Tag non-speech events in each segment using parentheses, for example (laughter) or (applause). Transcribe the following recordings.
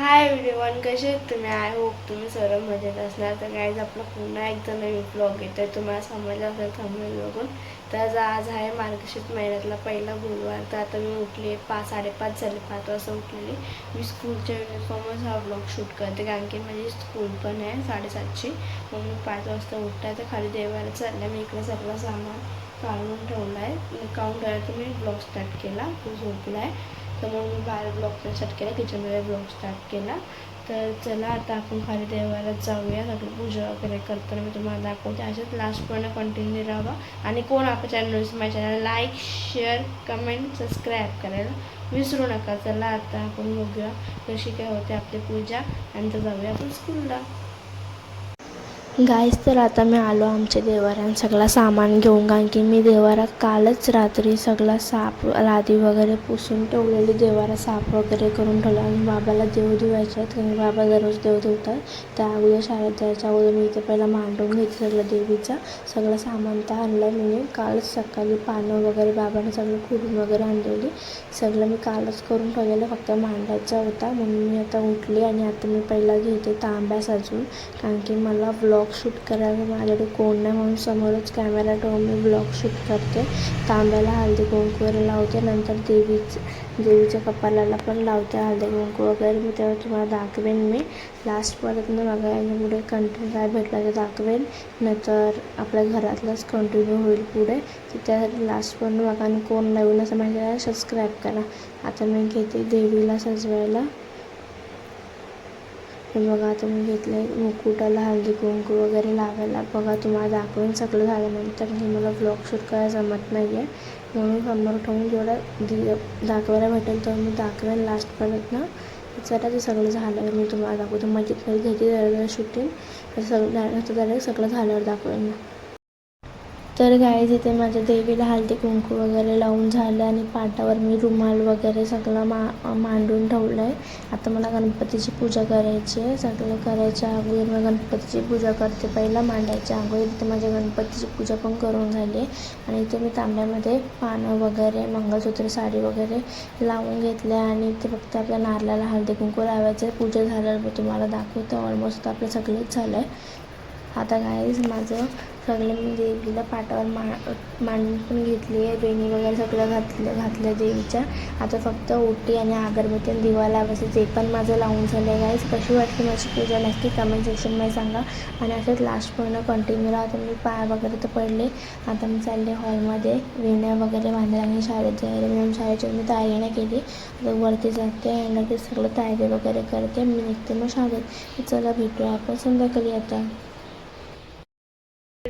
Hi everyone कसे आहेत तुम्ही? आय होप तुम्ही सर्व मजेत असणार. तर गाईज आपला पुन्हा एकदा नवीन ब्लॉग येतो आहे तुम्हाला समजलं असेल थांबून बघून. तर आज आहे मार्गशीर्ष महिन्यातला पहिला गुरुवार. तर आता मी उठली पाच साडेपाच झाले. पाच वाजता उठलेली. मी स्कूलच्या युनिफॉर्मच हा ब्लॉग शूट करते. कारण की माझी स्कूल पण आहे साडेसातची. मग मी पाच वाजता उठताय. तर खाली देवाला चालल्या मी इकडे सगळं सामान काढून ठेवलं आहे काउंटर ठेवलं तर मी ब्लॉग स्टार्ट केला. तो झोपला आहे तर मग मी बाहेर ब्लॉग स्टार्ट केला. किचनमध्ये ब्लॉग स्टार्ट केला. तर चला आता आपण खाली देवाला जाऊया. सगळी पूजा वगैरे करताना मी तुम्हाला दाखवते. अशाच लास्टपर्यंत कंटिन्यू राहा. आणि कोण आपल्या चॅनल माझ्या channel like share comment subscribe करायला विसरू नका. चला आता आपण बघूया कशी काय होते आपली पूजा. आणि तर जाऊया आपण स्कूलला गायस तर आता मी आलो आमच्या देवाऱ्यान. सगळं सामान घेऊन कारण की मी देवारा कालच रात्री सगळा साप लादी वगैरे पुसून ठेवलेली देवारा साफ वगैरे करून ठेवला. आणि बाबाला देव धुवायचे आहेत कारण बाबा दररोज देव धुवतात. त्या अगोदर शाळेत जायच्या अगोदर मी इथे पहिला मांडून घेते सगळं देवीचा. सगळं सामान तर आणलं मी. कालच सकाळी पानं वगैरे बाबाने सगळं खुडून वगैरे आणलेली. सगळं मी कालच करून ठेवलेलं फक्त मांडायचा होता. म्हणून मी आता उठली आणि आता मी पहिला घेते तांब्या सजून कारण की मला ब्लॉग शूट करायला माझ्याकडे कोण नाही म्हणून समोरच कॅमेरा ठेवून मी ब्लॉग शूट करते. तांब्याला हळदी कुंकू वगैरे लावते नंतर देवीच देवीच्या कपालाला पण लावते हळदी कुंकू वगैरे. मी तेव्हा तुम्हाला दाखवेन मी. लास्टपर्यंत बघा पुढे कंटिन्यू काय भेटला ते दाखवेन. नाहीतर आपल्या घरातलंच कंटिन्यू होईल पुढे. तर त्यासाठी लास्टपर्यंत बघा आणि कोण नवीन असं माझ्या सबस्क्राईब करा. आता मी घेते देवीला सजवायला. हे बघा आता मी घेतलं आहे मुकुटाला हळदी कुंकू वगैरे लावायला बघा तुम्हाला दाखवून सगळं झाल्यानंतर हे मला ब्लॉग शूट करायला जमत नाही आहे म्हणून समोर ठेवून जेवढं दि दाखवायला भेटेल तर मी दाखवेन लास्टपर्यंत ना जरा ते सगळं झालं मी तुम्हाला दाखवतो मजेत मध्ये घ्यायची जरा शूटिंग सगळं झालं डायरेक्ट सगळं झाल्यावर दाखवेन ना तर गाईज इथे माझ्या देवीला हळदी कुंकू वगैरे लावून झालं आणि पाटावर मी रुमाल वगैरे सगळं मा मांडून ठेवलं आहे आता मला गणपतीची पूजा करायची आहे. सगळं करायच्या अगोदर मी गणपतीची पूजा करते. पहिला मांडायच्या अगोदर इथे माझ्या गणपतीची पूजा पण करून झाली. आहे आणि इथे मी तांब्यामध्ये पानं वगैरे मंगळसूत्र साडी वगैरे लावून घेतले आणि इथे फक्त आपल्या नारळाला हळदी कुंकू लावायचं आहे. पूजा झाल्यावर मी तुम्हाला दाखवते. ऑलमोस्ट आपलं सगळंच झालं आहे आता गाईज माझं सगळं मी म्हणजे देवीला पाटावर मा मांडून पण घेतली आहे वेणी वगैरे सगळं घातलं घातलं देवीच्या. आता फक्त ओटी आणि अगरबत्ती आणि दिवा लावायचं ते पण माझं लावून झालं आहे गाईज कशी वाटली माझी पूजा? नक्की कमेंट सेक्शनमध्ये सांगा. आणि असंच लास्टपर्यंत कंटिन्यू राहतं मी पाय वगैरे तर पडले. आता मी चालले हॉलमध्ये वेण्या वगैरे बांधायला आणि शाळेत जायला म्हणून शाळेची मी तयारी नाही केली. आता वरती जाते आणि लगेच सगळं तयारी वगैरे करते. मी निघते मग शाळेत. चला भेटूया आपण संध्याकाळी आता.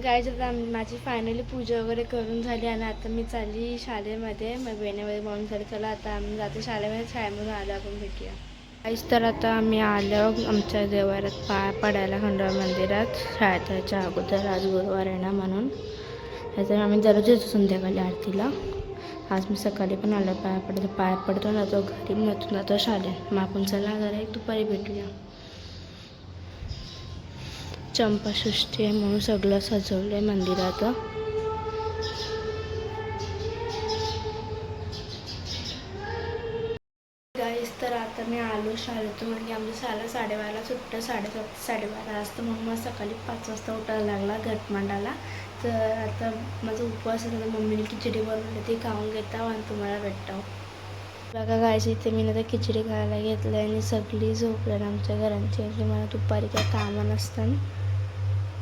काय आता माझी फायनली पूजा वगैरे करून झाली आणि आता मी चालली शाळेमध्ये. मग बहिणीमध्ये पाहून झाली. चला आता आम्ही जाते शाळेमध्ये. शाळेमधून आलो आपण भेटूया. काहीच तर आता आम्ही आलो आमच्या देवारात पाय पडायला खंडोबा मंदिरात. शाळेत अगोदर आज गुरुवार आहे ना म्हणून. त्याच्यामुळे आम्ही दररोज येतो संध्याकाळी आरतीला. आज मी सकाळी पण आलो पाया पडतो पाय पडतो ना तो घरी मग जातो शाळेत. मग आपण चला जरा एक दुपारी भेटूया. चंपाषष्ठी आहे म्हणून सगळं सजवलं आहे मंदिरात. गाईस तर आता मी आलो शाळेतून म्हणजे आमच्या शाळा साडेबाराला सुटतं साडेसात साडेबारा वाजता म्हणून मला सकाळी पाच वाजता उठायला लागला घटमांडाला. तर आता माझा उपवास आहे मम्मीने खिचडी बनवली ती खाऊन घेता आणि तुम्हाला भेटावं बघा गायची इथे मी आता खिचडी खायला घेतलं आणि सगळी झोपल्या आमच्या घरांची. म्हणजे मला दुपारी काय कामं नसतात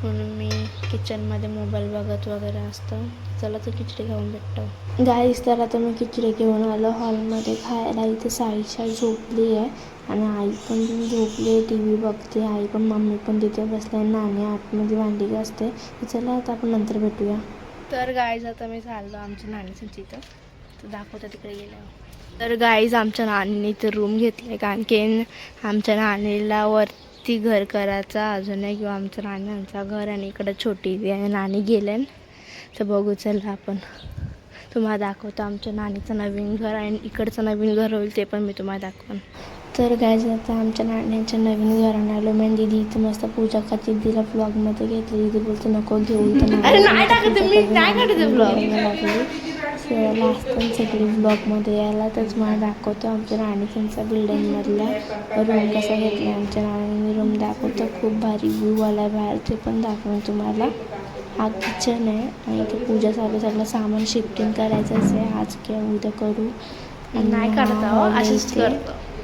म्हणून मी किचनमध्ये मोबाईल बघत वगैरे असतं. चला तर खिचडी खाऊन भेटतो. गाईस तर आता मी खिचडी घेऊन आलो. हॉलमध्ये खायला इथे साईशा झोपली आहे. आणि आई पण झोपली आहे. टी व्ही बघते. आई पण मम्मी पण तिथे बसले आहे नाणी आतमध्ये भांडी घासते. तर चला आता आपण नंतर भेटूया. तर गाईज आता मी चाललो आमच्या नाणीचं तिथं तर दाखवतं तिकडे गेल्यावर. तर गाईज आमच्या नानीने इथं रूम घेतलं आहे कारण की आमच्या नानीला वरती घर करायचा अजून आहे किंवा आमचं नाण्यांचा घर आणि इकडं छोटी ती आहे नानी गेले तर बघू चला आपण. तुम्हाला दाखवतो आमच्या नानीचं नवीन घर आणि इकडचं नवीन घर होईल ते पण मी तुम्हाला दाखवेन. तर गायज आता आमच्या नाण्याच्या नवीन घरानं आलो. मी दिदी इथं मस्त पूजा करते दिदीला ब्लॉगमध्ये घेतली दिदी बोलते नको घेऊ (laughs) पण सगळी ब्लॉगमध्ये यायला तर तुम्हाला दाखवतो आमच्या राणीसांचा बिल्डिंगमधला. रूम कसा घेतला आमच्या राणीने? रूम दाखवतो. खूप भारी व्ह्यू आला बाहेर. ते पण दाखवेन तुम्हाला. हा किचन आहे आणि इथे पूजा चालू सगळं सामान शिफ्टिंग करायचंच आहे आज किंवा उद्या करू. नाही करत आहो,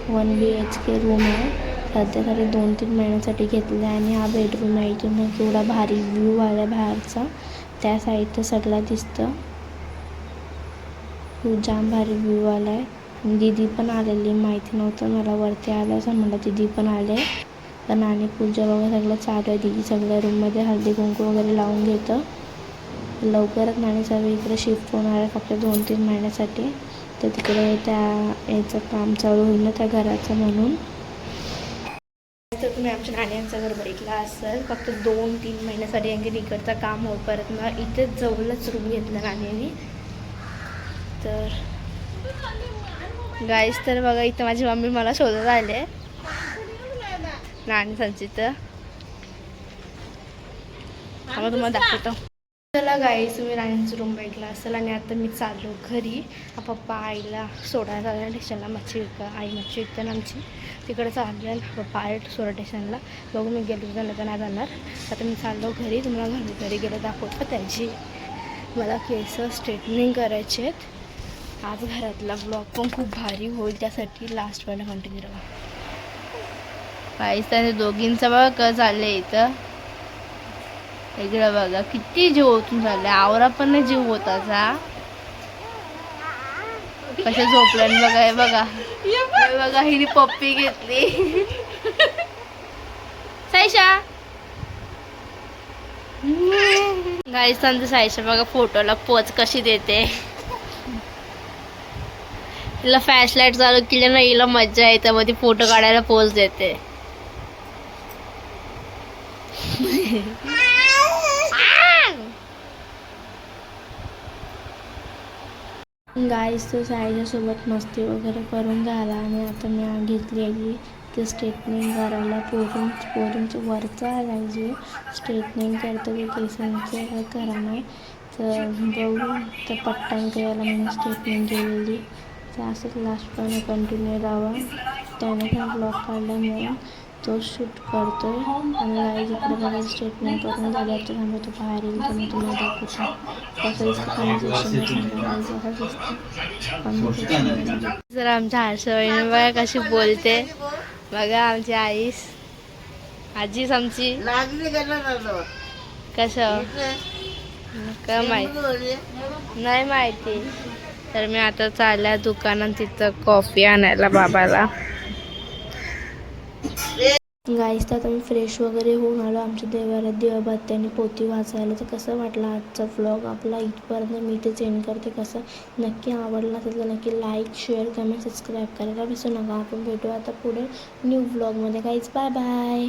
one B H K room आहे. सध्यासाठी दोन तीन महिन्यासाठी घेतलं आहे. आणि हा बेडरूम आहे. इथून एवढा भारी व्ह्यू आला बाहेरचा. त्या साईडचं सगळं दिसतं. जाम भारी व्ह्यू आला आहे दीदी पण आलेली माहिती नव्हतं मला वरती आलं असं म्हणलं दीदी पण आले. पण नाणी पूजा वगैरे सगळं चालू आहे दीदी सगळ्या रूममध्ये हळदी कुंकू वगैरे लावून घेतं. लवकरच नाणी सर्व इकडे शिफ्ट होणार आहे फक्त दोन तीन महिन्यासाठी. तर तिकडे त्या याचं काम चालू होईल ना त्या घराचं म्हणून. तर तुम्ही आमच्या नाण्यांचं घर बघितलं असेल फक्त दोन तीन महिन्यासाठी आणखी तिकडचं काम होईपर्यंत मग इथेच जवळच रूम घेतलं नाण्याने. तर गाईस तर बघा इथं माझी मम्मी मला शोधत आले नाणी संचित. मग तुम्हाला दाखवतो. चला गाईस तुम्ही राणींचं रूम बघितला असेल आणि आता मी चाललो घरी. पप्पा आईला सोडायला आला स्टेशनला मच्छी विका आई मच्छी विकते ना आमची. तिकडे चालले पप्पा आहे सोडा स्टेशनला बघू मी गेलो तर नाही जाणार. आता मी चाललो घरी तुम्हाला घरी घरी गेलं दाखवतो त्याची. मला केस स्ट्रेटनिंग करायचे आहेत. आज घरातला ब्लॉग पण खूप भारी होईल त्यासाठी लास्टवाला कंटिन्यू राहा. त्या दोघींचं बघा क झालं इथं. इकडं बघा किती जीव ओतून झाले आवरा पण नाही जीव होताचा कशा झोपल्या बघा हे बघा. हे बघा हिने पप्पी घेतली. साईशा गाईस सांगते साईशा बघा फोटोला पोच कशी देते. हिला फ्लॅश लाइट चालू केली ना हिला मज्जा येते. मग ती फोटो काढायला पोच देते. गाईस तो साईजासोबत मस्ती वगैरे करून झाला आणि आता मी घेतलेली ते स्ट्रेटनिंग करायला. पोरून पोरून वरचा आहे जे स्ट्रेटनिंग करतो ते केसांचं करा नाही तर बघू तर पट्टांक यायला म्हणून स्ट्रेटनिंग केलेली. तर असंच लास्टपर्यंत कंटिन्यू राहावा. त्याने पण ब्लॉग काढला म्हणून तो शूट करतो आहे आणि गाईज इकडे बघा स्टेटमेंट करून झालं तर थांबा तो बाहेर येईल तर मी तुम्हाला दाखवतो. कसं दिसतं कन्व्हर्सेशन जर आमच्या हर्षवईने बघा कशी बोलते. बघा आमची आईस. आजीच आमची. कसं? का माहिती? नाही माहिती. तर मी आता चालल्या दुकानात तिथं कॉफी आणायला बाबाला. गाईस तर आम्ही मी फ्रेश वगैरे होऊन आलो. आमच्या देवाऱ्यात दिवाबत्त्याने पोती वाचायला. तर कसं वाटलं आजचा व्लॉग आपला इथपर्यंत मी ते सेंड करते. कसं नक्की आवडला असेल तर नक्की लाईक शेअर कमेंट सबस्क्राईब करायला विसरू नका. आपण भेटू आता पुढे न्यू व्लॉगमध्ये काहीच बाय बाय